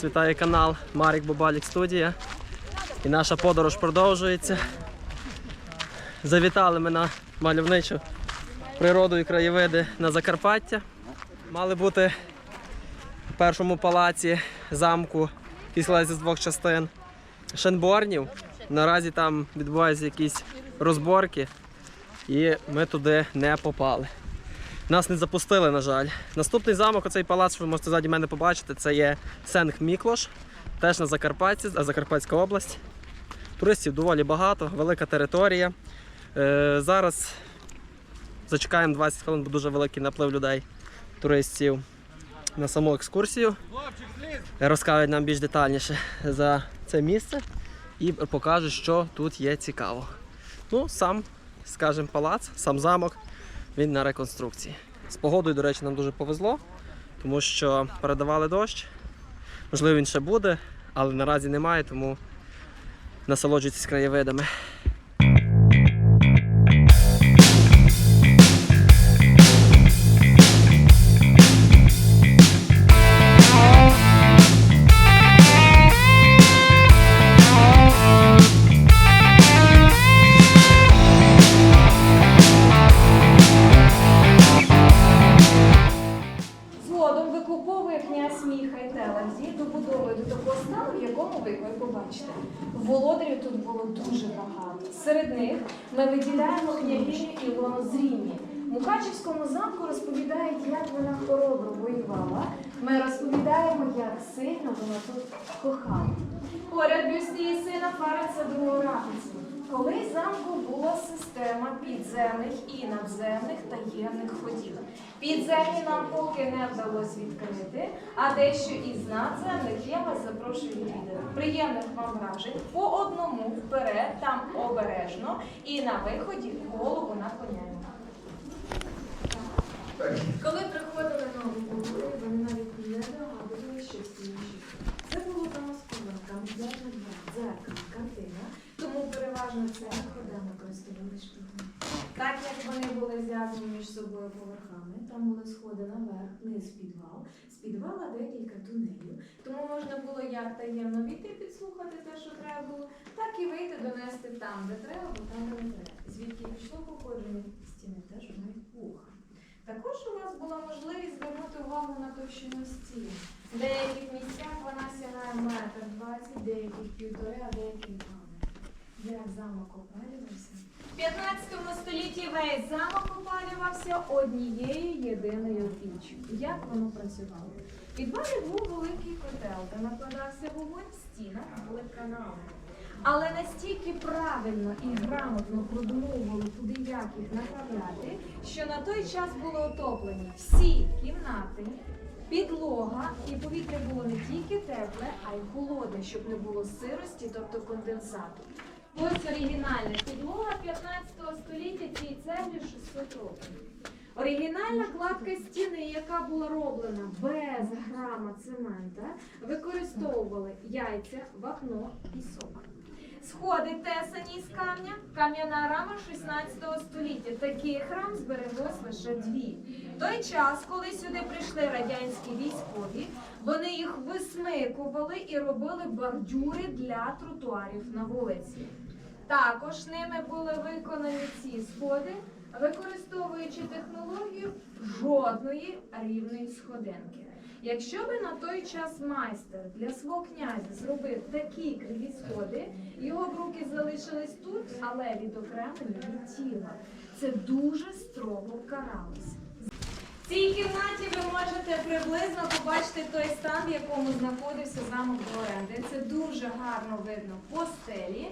Вас вітає канал Марік Бобалік Студія. І наша подорож продовжується. Завітали ми на мальовничу природу і краєвиди на Закарпаття. Мали бути в першому палаці замку, який з двох частин Шенборнів. Наразі там відбуваються якісь розборки, і ми туди не попали. Нас не запустили, на жаль. Наступний замок, оцей палац, що ви можете ззаді мене побачити, це є Сенг Міклош, теж на Закарпатті, а Закарпатська область. Туристів доволі багато, велика територія. Е, зараз зачекаємо 20 хвилин, бо дуже великий наплив людей, туристів на саму екскурсію. Розкажуть нам більш детальніше за це місце і покажуть, що тут є цікаво. Ну, сам, скажімо, палац, сам замок він на реконструкції. З погодою, до речі, нам дуже повезло, тому що передавали дощ. Можливо, він ще буде, але наразі немає, тому насолоджуйтесь краєвидами. Хоробро. Ми розповідаємо, як сильно вона тут кохала. Поряд бюст її сина Фариса II Рапицю. Колись замку була система підземних і надземних таємних ходів. Підземні нам поки не вдалося відкрити, а дещо із надземних я вас запрошую відвідати. Приємних вам вражень по одному вперед, там обережно, і на виході голову наклоняємо. Коли приходили побори, вони навіть не догадували, що стоїть. Це було там замаскованка, модерна дзеркало, картина, тому переважно це ходами користували шпигуни. Так як вони були зв'язані між собою поверхами, там були сходи наверх, низ підвал, з підвала декілька тунелів, тому можна було як таємно війти, підслухати те, що треба було, так і вийти, донести там, де треба, бо там де не треба. Звідки пішло походження стіни, теж мають вуха. Також у вас була можливість звернути увагу на товщину стін. В деяких місцях вона сягає метр двадцять, деяких півтори, а деяких два. Як замок опалювався? В 15 столітті весь замок опалювався однією єдиною піччю. Як воно працювало? Підвалі був великий котел, де накладався вогонь в стінах, були канали. Але настільки правильно і грамотно продумовували, куди як їх направляти, що на той час були отоплені всі кімнати, підлога, і повітря було не тільки тепле, а й холодне, щоб не було сирості, тобто конденсату. Ось оригінальна підлога 15 століття цій цеглі 600 років. Оригінальна кладка стіни, яка була роблена без грама цемента, використовували яйця, вапно і сок. Сходи тесані з камня, кам'яна рама 16 століття. Таких рам збереглось лише дві. В той час, коли сюди прийшли радянські військові, вони їх висмикували і робили бордюри для тротуарів на вулиці. Також ними були виконані ці сходи, використовуючи технологію жодної рівної сходинки. Якщо би на той час майстер для свого князя зробив такі криві сходи, його б руки залишились тут, але відокремлені від тіла. Це дуже строго каралося. В цій кімнаті ви можете приблизно побачити той стан, в якому знаходився замок оренди. Це дуже гарно видно по стелі.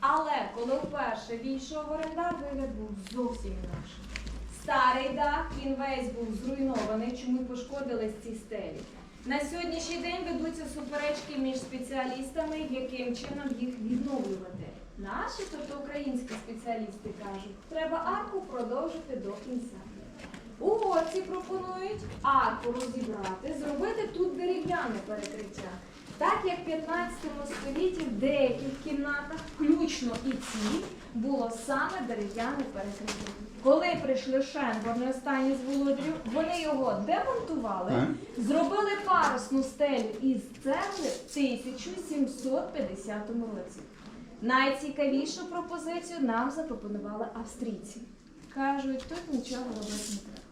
Але коли вперше війшов орендар, вигляд був зовсім інакший. Старий дах, він весь був зруйнований, чому пошкодились ці стелі. На сьогоднішній день ведуться суперечки між спеціалістами, яким чином їх відновлювати. Наші, тобто українські спеціалісти кажуть, треба арку продовжити до кінця. Угорці пропонують арку розібрати, зробити тут дерев'яне перекриття. Так як в 15 столітті в деяких кімнатах, включно і ці, було саме дерев'яне перекриття. Коли прийшли Шенборни останні з володарів, вони його демонтували, зробили парусну стелю із цегли в 1750 році. Найцікавішу пропозицію нам запропонували австрійці. Кажуть, тут нічого робити не треба.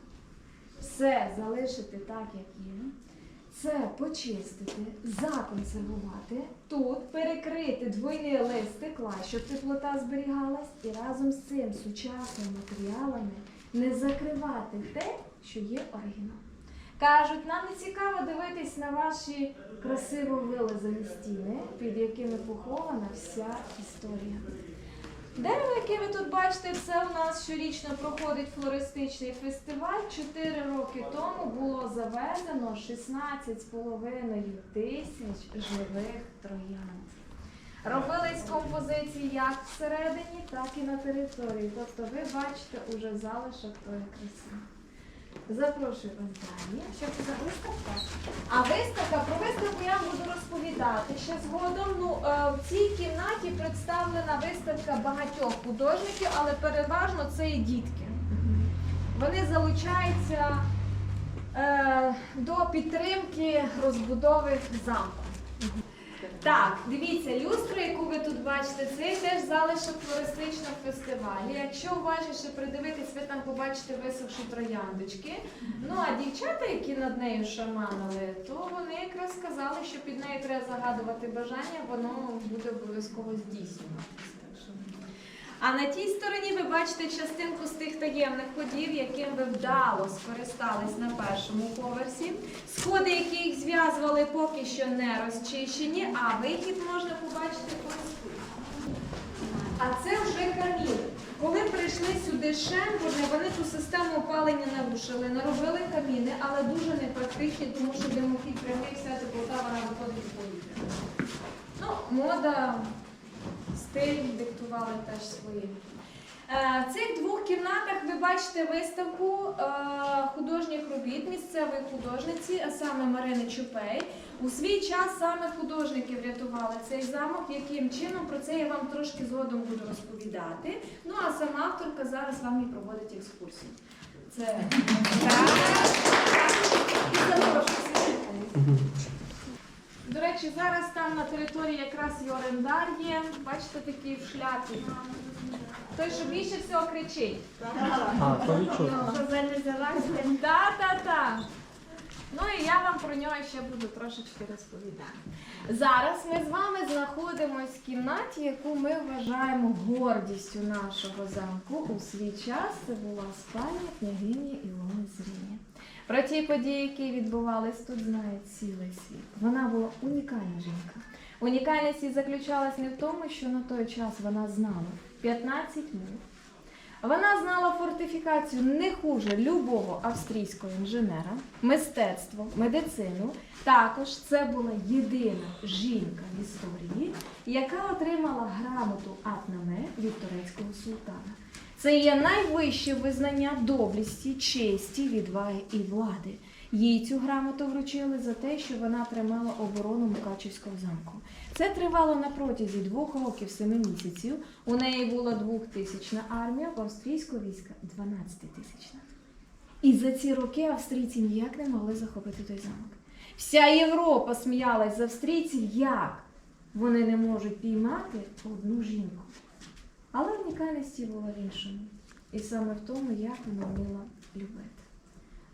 Все залишити так, як є. Це почистити, законсервувати, тут перекрити двойний лист стекла, щоб теплота зберігалась, і разом з цим сучасними матеріалами не закривати те, що є оригінал. Кажуть, нам не цікаво дивитись на ваші красиво вилизані стіни, під якими похована вся історія. Дерево, яке ви тут бачите, це у нас щорічно проходить флористичний фестиваль. Чотири роки тому було завезено 16,5 тисяч живих троянд. Робились композиції як всередині, так і на території. Тобто ви бачите уже залишок тої краси. Запрошую вас далі. Що це за виставка? А виставка, про виставку я буду розповідати ще згодом. Ну, е, в цій кімнаті представлена виставка багатьох художників, але переважно це і дітки. Вони залучаються е, до підтримки розбудови замку. Так, дивіться, люстру, яку ви тут бачите, це теж залишок флористичного фестивалю. Якщо уважніше придивитись, ви там побачите висохші трояндочки. Ну а дівчата, які над нею шаманили, то вони якраз сказали, що під нею треба загадувати бажання, воно буде обов'язково здійснюватися. А на тій стороні ви бачите частинку з тих таємних ходів, яким ви вдало скористались на першому поверсі. Сходи, які їх зв'язували, поки що не розчищені, а вихід можна побачити по. А це вже камін. Коли прийшли сюди шембурни, вони ту систему опалення нарушили, наробили каміни, але дуже непрактичні, тому що димохід прямий, вся теплота вона виходить в повітря. Ну, мода, стиль диктували теж свої. Е, В цих двох кімнатах ви бачите виставку е, художніх робіт місцевої художниці, а саме Марини Чупей. У свій час саме художники врятували цей замок. Яким чином про це я вам трошки згодом буду розповідати. Ну а сама авторка зараз вам і проводить екскурсію. Це так. І запрошую сюди. До речі, зараз там на території якраз і орендар є. Бачите, такий в шляпі. Той, що більше всього кричить. А, то так. Ну і я вам про нього ще буду трошечки розповідати. Зараз ми з вами знаходимося в кімнаті, яку ми вважаємо гордістю нашого замку. У свій час це була спальня княгині Ілони Зріні. Про ті події, які відбувались тут, знає цілий світ. Вона була унікальна жінка. Унікальність її заключалась не в тому, що на той час вона знала 15 мов. Вона знала фортифікацію не хуже любого австрійського інженера, мистецтво, медицину. Також це була єдина жінка в історії, яка отримала грамоту Атнаме від турецького султана. Це є найвище визнання доблесті, честі, відваги і влади. Їй цю грамоту вручили за те, що вона тримала оборону Мукачівського замку. Це тривало на протязі двох років семи місяців. У неї була двохтисячна армія, в австрійського війська 12-тисячна. І за ці роки австрійці ніяк не могли захопити той замок. Вся Європа сміялась з австрійців, як вони не можуть піймати одну жінку. Але унікальність її була в іншому. І саме в тому, як вона вміла любити.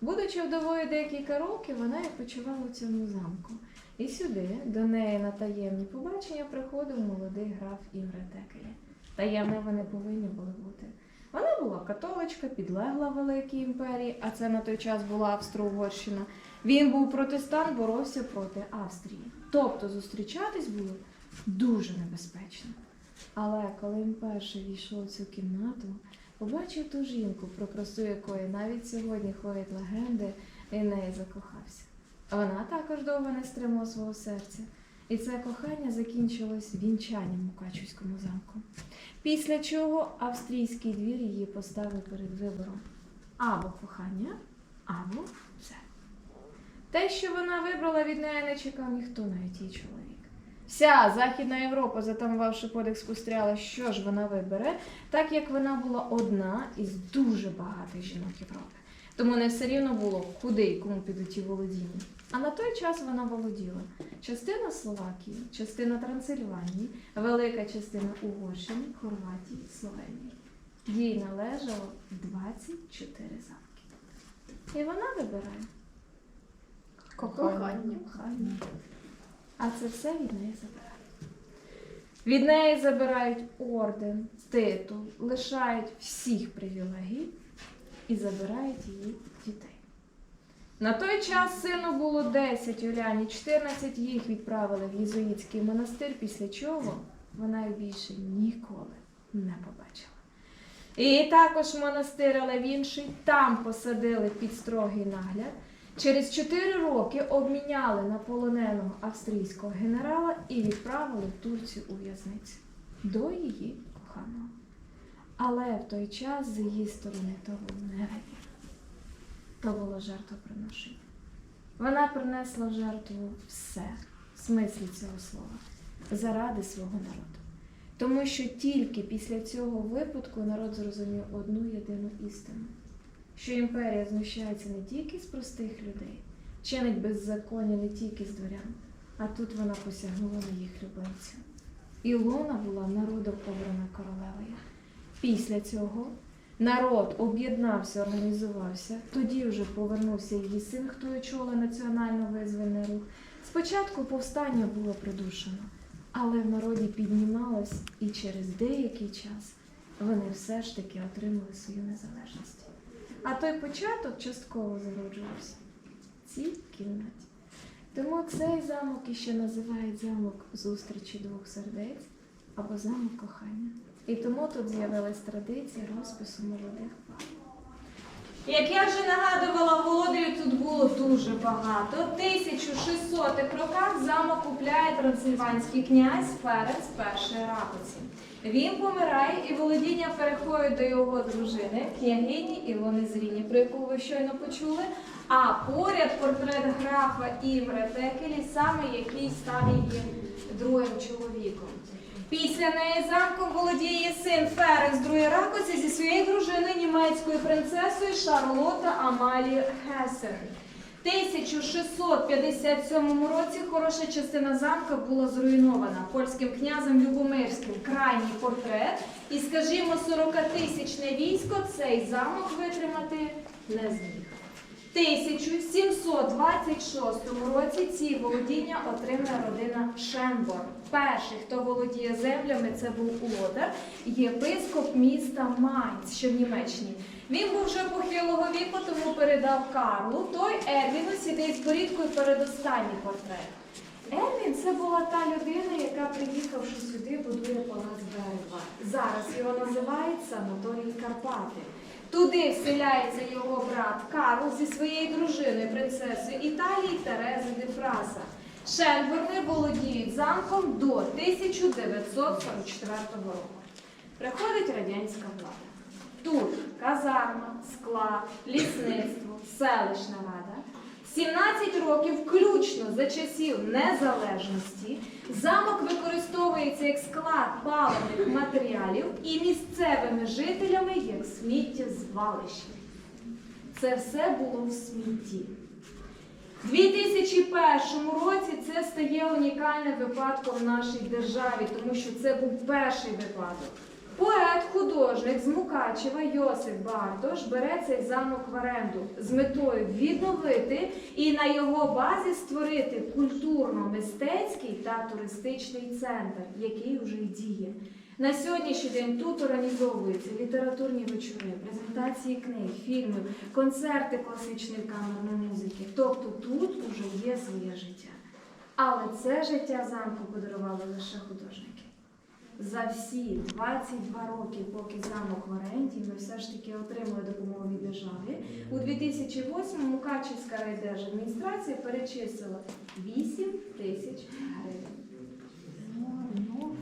Будучи вдовою декілька років, вона і почувала у цьому замку. І сюди, до неї на таємні побачення, приходив молодий граф Ігор Текелі. Таємне вони повинні були бути. Вона була католичка, підлегла Великій імперії, а це на той час була Австро-Угорщина. Він був протестант, боровся проти Австрії. Тобто зустрічатись було дуже небезпечно. Але коли він перше війшов в цю кімнату, побачив ту жінку, про красу якої навіть сьогодні ходять легенди, і в неї закохався. Вона також довго не стримала свого серця. І це кохання закінчилось вінчанням у Мукачівському замку. Після чого австрійський двір її поставив перед вибором або кохання, або все. Те, що вона вибрала від неї, не чекав ніхто, навіть її чоловік. Вся Західна Європа, затамувавши подих, спостерігала, що ж вона вибере, так як вона була одна із дуже багатих жінок Європи. Тому не все рівно було, куди і кому підуть ті володіння. А на той час вона володіла частина Словакії, частина Трансильванії, велика частина Угорщини, Хорватії, Словенії. Їй належало 24 замки. І вона вибирає Кохання. А це все від неї забирають. Від неї забирають орден, титул, лишають всіх привілегій і забирають її дітей. На той час сину було 10 Уляні, 14 їх відправили в єзуїтський монастир, після чого вона їх більше ніколи не побачила. І також монастир, але в інший, там посадили під строгий нагляд. Через 4 роки обміняли на полоненого австрійського генерала і відправили Турцію у в'язницю до її коханого. Але в той час з її сторони то був не. То було жертвоприношення. Вона принесла в жертву все в смислі цього слова заради свого народу. Тому що тільки після цього випадку народ зрозумів одну єдину істину що імперія знущається не тільки з простих людей, чинить беззаконня не тільки з дворян, а тут вона посягнула на їх любимців. Ілона була народом обрана королевою. Після цього народ об'єднався, організувався. Тоді вже повернувся її син, хто очолив національно-визвольний рух. Спочатку повстання було придушено, але в народі піднімалось, і через деякий час вони все ж таки отримали свою незалежність. А той початок частково зароджувався в цій кімнаті. Тому цей замок іще називають замок зустрічі двох сердець або замок кохання. І тому тут з'явилась традиція розпису молодих пар. Як я вже нагадувала, володарів тут було дуже багато. В 1600-х роках замок купляє трансильванський князь Ференц першої рапиці. Він помирає і володіння переходить до його дружини, княгині Ілони Зріні, про яку ви щойно почули. А поряд портрет графа Івра Текелі, саме який став її другим чоловіком. Після неї замком володіє син Ферекс другої ракоці зі своєю дружиною німецькою принцесою Шарлота Амалії Хесен. В 1657 році хороша частина замка була зруйнована польським князем Любомирським. Крайній портрет. І, скажімо, 40-тисячне військо цей замок витримати не зміг. В 1726 році ці володіння отримала родина Шенбор. Перший, хто володіє землями, це був Лодар, єпископ міста Майнц, що в Німеччині. Він був вже похилого віку, тому передав Карлу. Той Ервіну сидить з борідкою передостанній портрет. Ервін це була та людина, яка, приїхавши сюди, будує палац Берева. Зараз його називають санаторій Карпати. Туди вселяється його брат Карл зі своєю дружиною, принцесою Італії Терези де Фраса. Шенбурни володіють замком до 1944 року. Приходить радянська влада. Тут казарма, склад, лісництво, селищна рада. 17 років, включно за часів незалежності, замок використовується як склад паливних матеріалів і місцевими жителями як сміттєзвалище. Це все було в смітті. У 2001 році це стає унікальним випадком в нашій державі, тому що це був перший випадок. Поет, художник з Мукачева Йосип Бартош бере цей замок в оренду з метою відновити і на його базі створити культурно-мистецький та туристичний центр, який вже й діє. На сьогоднішній день тут організовуються літературні вечори, презентації книг, фільмів, концерти класичної камерної музики. Тобто тут уже є своє життя. Але це життя замку подарували лише художники. За всі 22 роки, поки замок в оренді, ми все ж таки отримали допомогу від держави. У 2008 Мукачівська райдержадміністрація перечислила 8 тисяч гривень.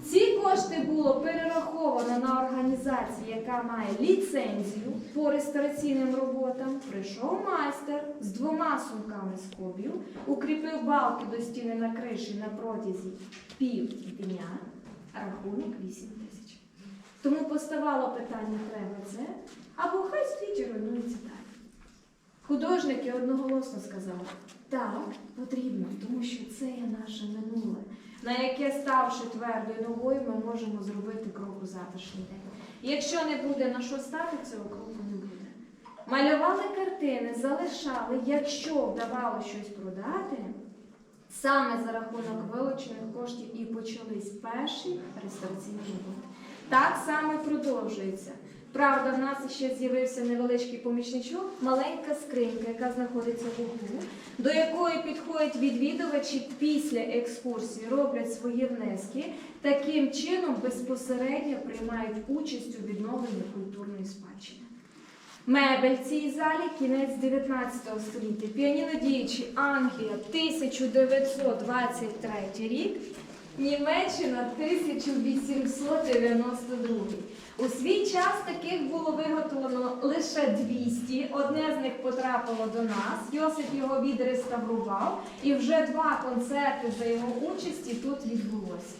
Ці кошти було перераховано на організацію, яка має ліцензію по реставраційним роботам. Прийшов майстер з двома сумками скобів, укріпив балки до стіни на криші на протязі півдня, рахунок 8 тисяч. Тому поставало питання, треба це, або хай і руйнується далі. Художники одноголосно сказали, так, потрібно, тому що це є наше минуле, на яке, ставши твердою ногою, ми можемо зробити крок у завтрашній день. Якщо не буде на що стати, цього кроку не буде. Малювали картини, залишали, якщо вдавало щось продати, саме за рахунок вилучених коштів і почались перші реставраційні роботи. Так само і продовжується. Правда, в нас ще з'явився невеличкий помічничок, маленька скринька, яка знаходиться в углу, до якої підходять відвідувачі після екскурсії, роблять свої внески, таким чином безпосередньо приймають участь у відновленні культурної спадщини. Мебель цій залі кінець 19 століття. Піаніно діючі Англія 1923 рік, Німеччина 1892. У свій час таких було виготовлено лише 200. Одне з них потрапило до нас. Йосип його відреставрував, і вже два концерти за його участі тут відбулося.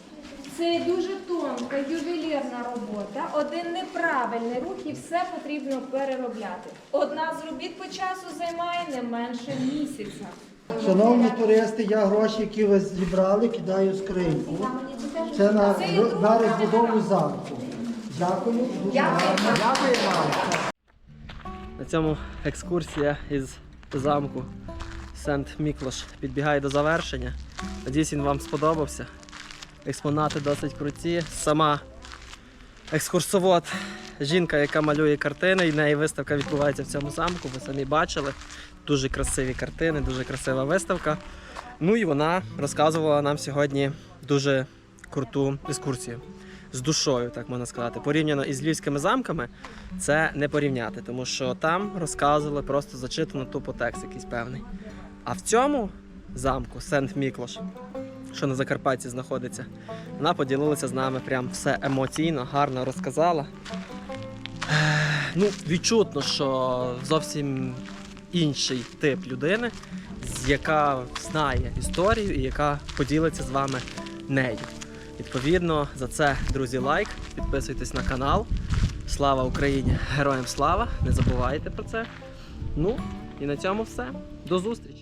Це дуже тонка ювелірна робота, один неправильний рух і все потрібно переробляти. Одна з робіт по часу займає не менше місяця. Шановні туристи, я гроші, які ви зібрали, кидаю в скриньку. Це на, на розбудову замку. Дякую. Дуже гарно. Дякую вам. На цьому екскурсія із замку Сент Міклош підбігає до завершення. Надіюсь, він вам сподобався. Експонати досить круті. Сама екскурсовод, жінка, яка малює картини, і в неї виставка відбувається в цьому замку. Ви самі бачили. Дуже красиві картини, дуже красива виставка. Ну і вона розказувала нам сьогодні дуже круту екскурсію. З душою, так можна сказати. Порівняно із львівськими замками, це не порівняти, тому що там розказували просто зачитано тупо текст якийсь певний. А в цьому замку Сент Міклош, що на Закарпатті знаходиться, вона поділилася з нами прям все емоційно, гарно розказала. Ну, відчутно, що зовсім інший тип людини, яка знає історію і яка поділиться з вами нею. Відповідно, за це, друзі, лайк, підписуйтесь на канал. Слава Україні! Героям слава! Не забувайте про це. Ну і на цьому все. До зустрічі!